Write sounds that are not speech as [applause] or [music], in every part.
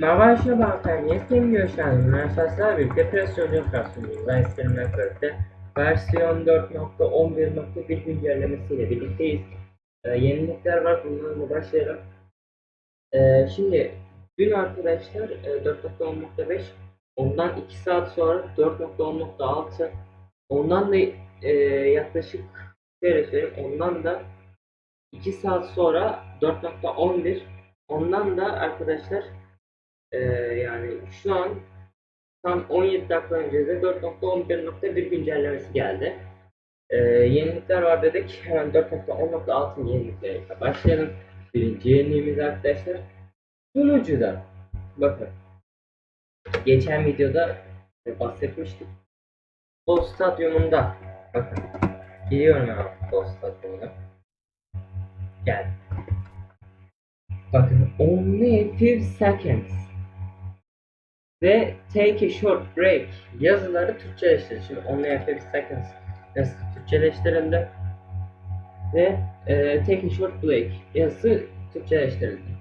Merhaba arkadaşlar, Yeskin Göçmen'in Üniversitesi'yle birlikte depresyon operasyonuyuz. Iceberg'in birlikte versiyon 4.11.1 güncellemesiyle birlikteyiz. Ee, yenilikler var, bunlarla başlayalım. Ee, şimdi dün arkadaşlar e, 4.10.5 ondan 2 saat sonra 4.10.6 ondan da e, yaklaşık şöyle söyleyeyim ondan da 2 saat sonra 4.11 ondan da arkadaşlar ee, yani şu an tam 17 dakika önce de 4.11.1 güncellemesi geldi. Ee, yenilikler var dedik. Hemen 4.10.6 yenilikleriyle başlayalım. Birinci yeniliğimiz arkadaşlar. Sunucuda. Bakın. Geçen videoda bahsetmiştik. O stadyumunda. Bakın. Geliyorum hemen o stadyumuna. Gel. Bakın. Only 5 seconds ve take a short break yazıları Türkçeleştirildi. Şimdi only a few seconds yazısı Türkçeleştirildi ve e, take a short break yazısı Türkçeleştirildi.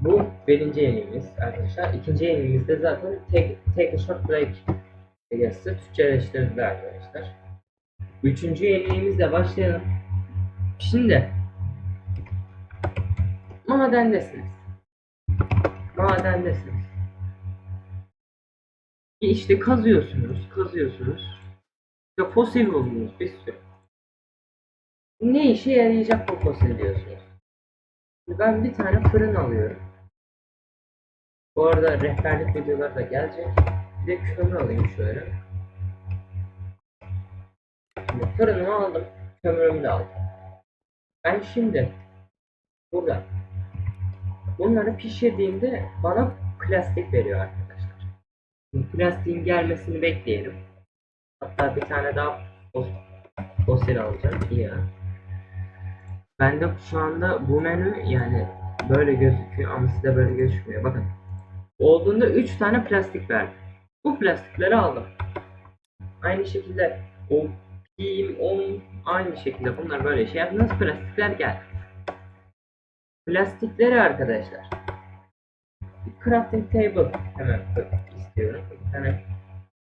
Bu birinci yeniliğimiz arkadaşlar. İkinci yeniliğimizde zaten take, take a short break yazısı Türkçeleştirildi arkadaşlar. Üçüncü yeniliğimizle başlayalım. Şimdi madendesiniz. Madendesiniz. İşte kazıyorsunuz, kazıyorsunuz. İşte fosil buldunuz bir sürü. Ne işe yarayacak bu fosil diyorsunuz. Ben bir tane fırın alıyorum. Bu arada rehberlik videoları da gelecek. Bir de kömür alayım şöyle. Şimdi fırınımı aldım. Kömürümü de aldım. Ben şimdi burada bunları pişirdiğimde bana plastik veriyor arkadaşlar. Plastiğin gelmesini bekleyelim. Hatta bir tane daha fosil alacağım. İyi ya. Bende şu anda bu menü yani böyle gözüküyor ama size böyle gözükmüyor. Bakın. Olduğunda 3 tane plastik verdi. Bu plastikleri aldım. Aynı şekilde o pim, on aynı şekilde bunlar böyle şey yaptınız plastikler geldi. Plastikleri arkadaşlar. Crafting table hemen istiyorum. Bir tane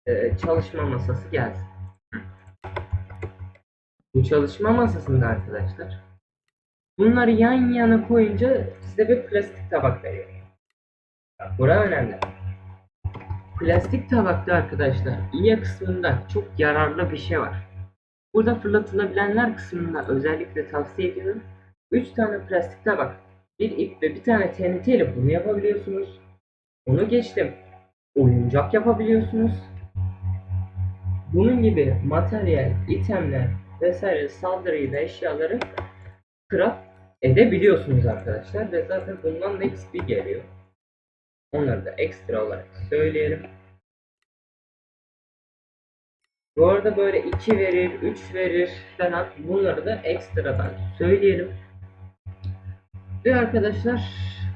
e, çalışma masası gelsin. Bu çalışma masasında arkadaşlar bunları yan yana koyunca size bir plastik tabak veriyor. Bak, Bura önemli. Plastik tabakta arkadaşlar iyi kısmında çok yararlı bir şey var. Burada fırlatılabilenler kısmında özellikle tavsiye ediyorum. 3 tane plastik tabak, bir ip ve bir tane TNT ile bunu yapabiliyorsunuz. Onu geçtim. Oyuncak yapabiliyorsunuz. Bunun gibi materyal, itemler vesaire saldırıyla eşyaları craft edebiliyorsunuz arkadaşlar ve zaten bundan da XP geliyor. Onları da ekstra olarak söyleyelim. Bu arada böyle 2 verir, 3 verir falan bunları da ekstradan söyleyelim. Ve arkadaşlar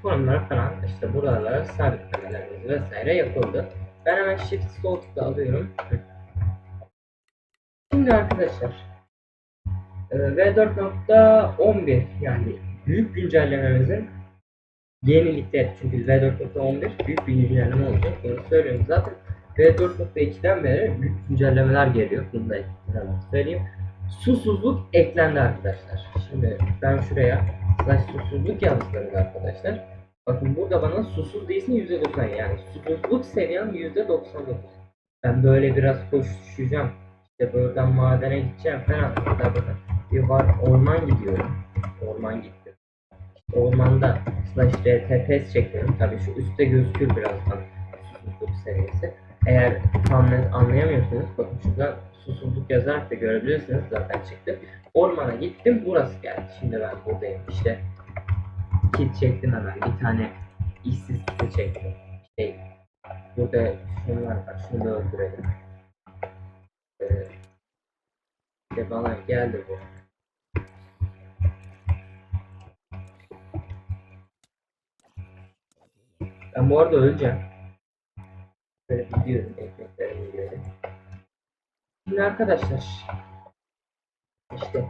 formlara falan işte buralara sabitlemelerimiz vesaire yapıldı. Ben hemen shift sol tıkla alıyorum. Şimdi arkadaşlar e, V4.11 yani büyük güncellememizin yenilikleri çünkü V4.11 büyük bir güncelleme olacak bunu söylüyorum zaten. V4.2'den beri büyük güncellemeler geliyor. Bunu da söyleyeyim. Susuzluk eklendi arkadaşlar. Şimdi ben şuraya slash susuzluk yazdım arkadaşlar bakın burada bana susuz değilsin %90 yani. Susuzluk seviyem %99 ben böyle biraz koşuşacağım. İşte buradan madene gideceğim falan. Hatta burada bir var orman gidiyorum. Orman gittim. Ormanda slash RTPS çekiyorum. Tabi şu üstte gözükür birazdan susuzluk seviyesi. Eğer tam net anlayamıyorsunuz bakın şurada susuzluk yazarak da görebilirsiniz. Zaten çıktı ormana gittim burası geldi. Şimdi ben buradayım. İşte kit çektim hemen bir tane işsiz kiti çektim şey burada şunlar var şunu da öldürelim ee, işte bana geldi bu Ben bu arada öleceğim. Böyle gidiyorum ekmeklerimi yiyorum. Şimdi arkadaşlar işte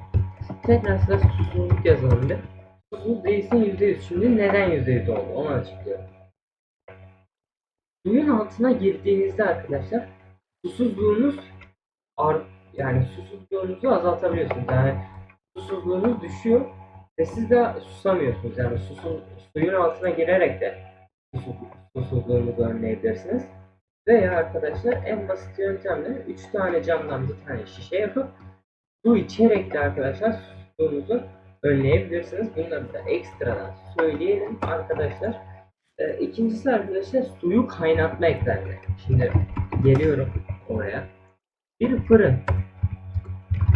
tekrar size susuzluk yazalım bir. Susuz değilsin %100. Şimdi neden %100 oldu? Onu açıklıyorum. suyun altına girdiğinizde arkadaşlar susuzluğunuz ar yani susuzluğunuzu azaltabiliyorsunuz. Yani susuzluğunuz düşüyor ve siz de susamıyorsunuz. Yani susuz, suyun altına girerek de susuz, susuzluğunuzu önleyebilirsiniz. Veya arkadaşlar en basit yöntemle 3 tane camdan bir tane şişe yapıp su içerek de arkadaşlar susuzluğunuzu önleyebilirsiniz. Bunları da ekstradan söyleyelim arkadaşlar. Ee, ikincisi arkadaşlar suyu kaynatma ekranı. Şimdi geliyorum oraya. Bir fırın.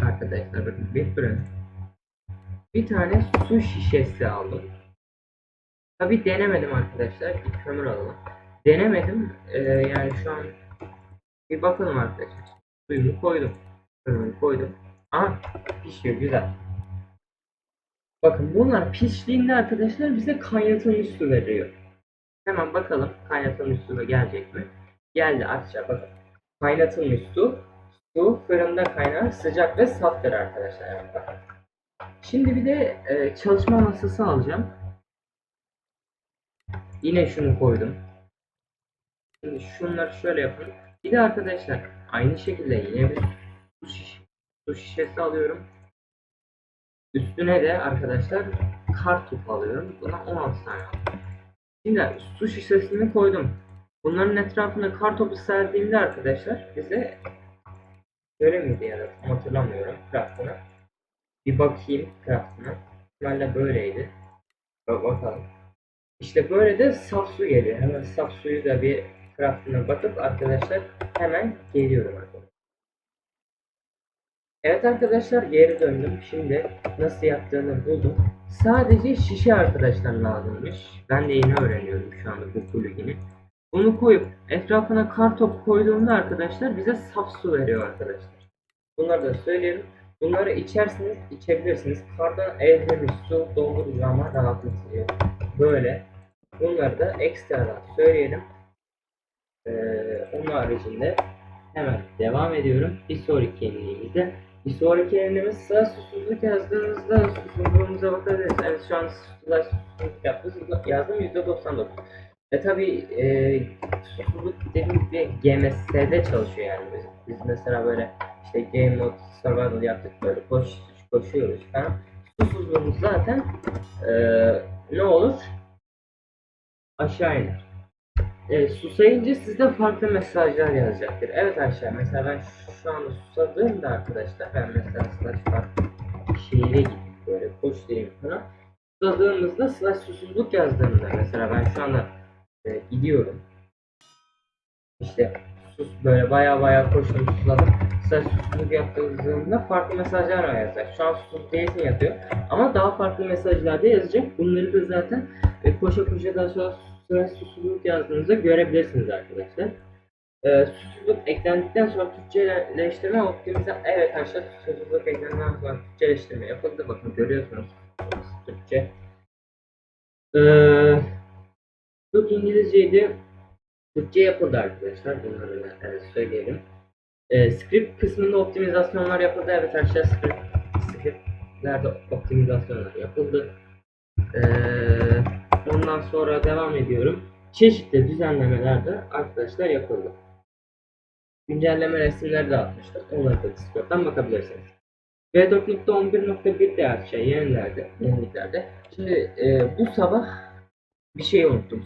Arkadaşlar bakın bir fırın. Bir tane su şişesi aldım. Tabi denemedim arkadaşlar. Bir kömür alalım. Denemedim. Ee, yani şu an bir bakalım arkadaşlar. Suyumu koydum. Fırını koydum. Aha pişiyor güzel. Bakın bunlar piştiğinde arkadaşlar bize kaynatılmış su veriyor. Hemen bakalım kaynatılmış su gelecek mi? Geldi aşağı bakın. Kaynatılmış su. Su fırında kaynar sıcak ve saftır arkadaşlar. Yani bakın. Şimdi bir de e, çalışma masası alacağım. Yine şunu koydum. Şimdi şunları şöyle yapın. Bir de arkadaşlar aynı şekilde yine bir su, şiş su şişesi alıyorum. Üstüne de arkadaşlar kar topu alıyorum. Buna 16 tane aldım. Şimdi su şişesini koydum. Bunların etrafına kar topu serdiğimde arkadaşlar bize Böyle miydi ya da hatırlamıyorum craftına. Bir bakayım craftına. İhtimalle böyleydi. Bak bakalım. İşte böyle de saf su geliyor. Hemen saf suyu da bir craftına bakıp arkadaşlar hemen geliyorum arkadaşlar. Evet arkadaşlar geri döndüm. Şimdi nasıl yaptığını buldum. Sadece şişe arkadaşlar lazımmış. Ben de yeni öğreniyorum şu anda bu plugini. Bunu koyup etrafına kar topu koyduğumda arkadaşlar bize saf su veriyor arkadaşlar. Bunları da söyleyelim. Bunları içersiniz, içebilirsiniz. Kardan erimiş su zaman rahatlatıyor. Böyle. Bunları da ekstradan söyleyelim. Ee, onun haricinde hemen devam ediyorum. Bir sonraki yeniliğimizde. Bir sonraki yeniliğimizse susuzluk yazdığınızda susuzluğumuza bakabiliriz. Evet şu an susuzluk, susuzluk yaptı. Yazdım %99. E tabi e, susuzluk dediğim gibi GMS'de çalışıyor yani. Biz, biz mesela böyle işte Game Mode Survival yaptık böyle koş, koşuyoruz falan. Susuzluğumuz zaten e, ne olur? Aşağı iner. E, susayınca sizde farklı mesajlar yazacaktır. Evet aşağı mesela ben şu anda susadığımda arkadaşlar ben mesela slash farklı şehire gidip böyle koş diyeyim falan. Susadığımızda slash susuzluk yazdığımda mesela ben şu anda e, gidiyorum. İşte sus böyle baya baya koştum susladım. Sen susuzluk yaptığınızda farklı mesajlar var yazacak. Şu an susuz değilsin yazıyor. Ama daha farklı mesajlar da yazacak. Bunları da zaten e, koşa koşa daha sonra sıra susuzluk yazdığınızda görebilirsiniz arkadaşlar. E, susuzluk eklendikten sonra Türkçeleştirme optimize evet arkadaşlar susuzluk eklendikten sonra Türkçeleştirme yapıldı. Bakın görüyorsunuz. Türkçe. Eee çok İngilizceydi. Türkçe yapıldı arkadaşlar. Bunları da söyleyelim. Ee, script kısmında optimizasyonlar yapıldı. Evet arkadaşlar script, scriptlerde optimizasyonlar yapıldı. Ee, ondan sonra devam ediyorum. Çeşitli düzenlemeler de arkadaşlar yapıldı. Güncelleme resimleri de atmıştık. Onları da Discord'dan bakabilirsiniz. V4.11.1 de arkadaşlar yenilerde, yeniliklerde. Şimdi e, bu sabah bir şey unuttum.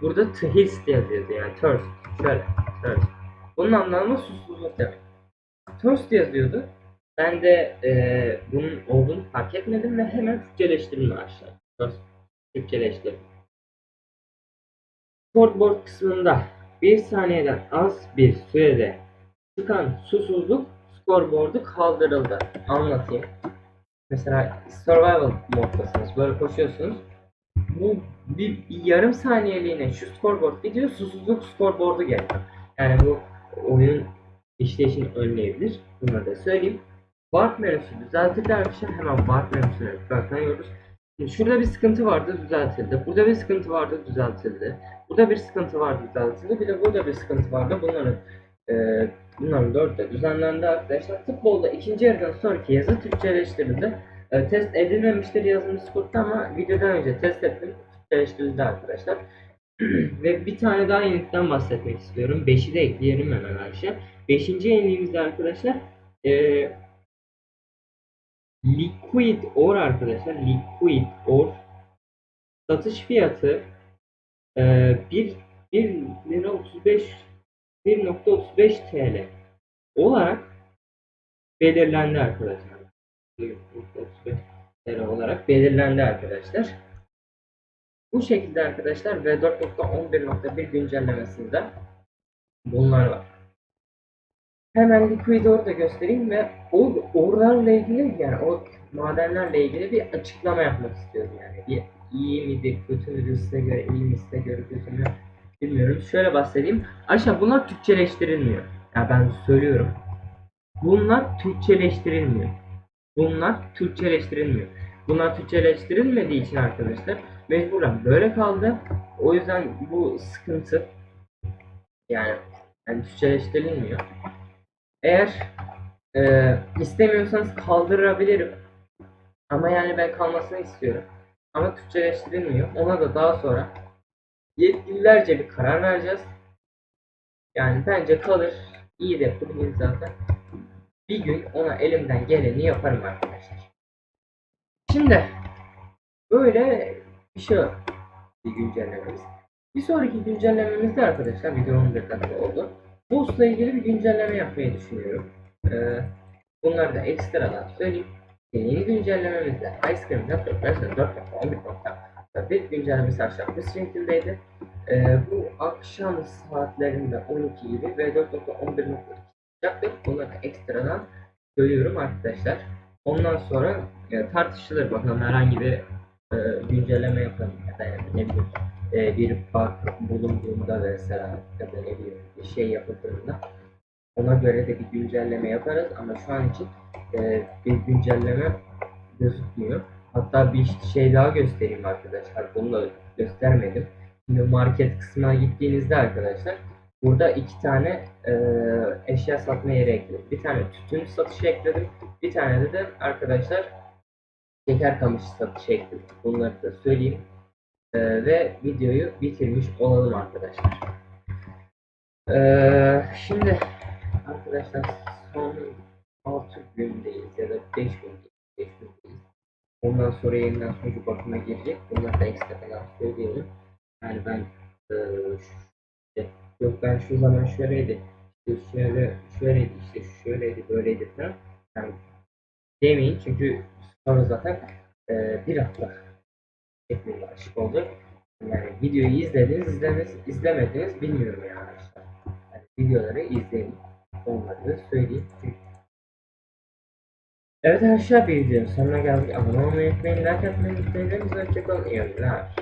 Burada thirst yazıyordu yani thirst. Şöyle thirst. Bunun anlamı susuzluk demek. Thirst yazıyordu. Ben de e, bunun olduğunu fark etmedim ve hemen Türkçeleştirdim aşağı. Thirst. Türkçeleştirdim. Scoreboard kısmında bir saniyeden az bir sürede çıkan susuzluk scoreboard'u kaldırıldı. Anlatayım. Mesela survival moddasınız. Böyle koşuyorsunuz bu bir, bir yarım saniyeliğine şu scoreboard gidiyor, susuzluk scoreboard'u geliyor. Yani bu oyunun işleyişini önleyebilir. Bunları da söyleyeyim. Warp menüsü düzeltildi arkadaşlar. Hemen Warp menüsüne bakıyoruz. Şurada bir sıkıntı vardı düzeltildi. Burada bir sıkıntı vardı düzeltildi. Burada bir sıkıntı vardı düzeltildi. Bir de burada bir sıkıntı vardı. Bunların e, bunların dört düzenlendi arkadaşlar. Futbolda ikinci yarıdan sonraki yazı Türkçeleştirildi. E, test edilmemiştir yazılmış Discord'da ama videodan önce test ettim. Türkçeleştirildi arkadaşlar. [clears throat] Ve bir tane daha yenilikten bahsetmek istiyorum. Beşi de ekleyelim hemen arkadaşlar. Beşinci yeniliğimizde arkadaşlar eee Liquid Or arkadaşlar. Liquid Or satış fiyatı eee 1 1 lira 35 1.35 TL olarak belirlendi arkadaşlar. 1.35 TL olarak belirlendi arkadaşlar. Bu şekilde arkadaşlar V4.11.1 güncellemesinde bunlar var. Hemen Liquid'i orada göstereyim ve o oralarla ilgili yani o madenlerle ilgili bir açıklama yapmak istiyorum yani. Bir iyi midir, kötü müdür, size göre iyi mi, size göre kötü mü bilmiyorum. Şöyle bahsedeyim. Aşağı bunlar Türkçeleştirilmiyor. Ya ben söylüyorum. Bunlar Türkçeleştirilmiyor. Bunlar Türkçeleştirilmiyor. Bunlar Türkçeleştirilmediği için arkadaşlar mecburen böyle kaldı. O yüzden bu sıkıntı yani, yani Türkçeleştirilmiyor. Eğer e, istemiyorsanız kaldırabilirim. Ama yani ben kalmasını istiyorum. Ama Türkçeleştirilmiyor. Ona da daha sonra yetkililerce bir karar vereceğiz. Yani bence kalır. İyi de bugün zaten. Bir gün ona elimden geleni yaparım arkadaşlar. Şimdi böyle bir şey var. Bir güncellememiz. Bir sonraki güncellememizde arkadaşlar video 11 dakika oldu. Boost'la ilgili bir güncelleme yapmayı düşünüyorum. Ee, bunları da ekstradan söyleyeyim. Yeni güncellememizde Ice Cream Network versiyon 4.11.1 güncellemesi aşağı bu şekildeydi. Ee, bu akşam saatlerinde 12 gibi ve 4.11.2 çıkacaktır. Bunları da ekstradan söylüyorum arkadaşlar. Ondan sonra e, tartışılır bakalım herhangi bir e, güncelleme yapalım ya da yani ne bileyim e, bir bug bulunduğunda mesela ya da ne bileyim bir şey yapıldığında ona göre de bir güncelleme yaparız ama şu an için e, bir güncelleme gözükmüyor. Hatta bir şey daha göstereyim arkadaşlar. Bunu da göstermedim. Şimdi market kısmına gittiğinizde arkadaşlar burada iki tane e, eşya satma yeri ekledim. Bir tane tütün satışı ekledim. Bir tane de, de arkadaşlar şeker kamışı satışı ekledim. Bunları da söyleyeyim. E, ve videoyu bitirmiş olalım arkadaşlar. E, şimdi arkadaşlar son 6 gündeyiz ya da 5 gündeyiz. 5 gündeyiz. Ondan sonra yeniden sonucu bakıma girecek. Bunları da ekstradan söyleyelim. Yani ben e, şu- yok ben şu zaman şöyleydi. İşte şöyle şöyleydi işte şöyleydi böyleydi falan. Yani demeyin çünkü sonra zaten e, bir hafta şeklinde açık olacak. Yani videoyu izlediniz, izlemez, izlemediniz bilmiyorum yani arkadaşlar. Yani videoları izleyin. Onları söyleyeyim. Evet arkadaşlar bir videonun sonuna geldik. Abone olmayı unutmayın. Like atmayı unutmayın. Hoşçakalın. İyi günler.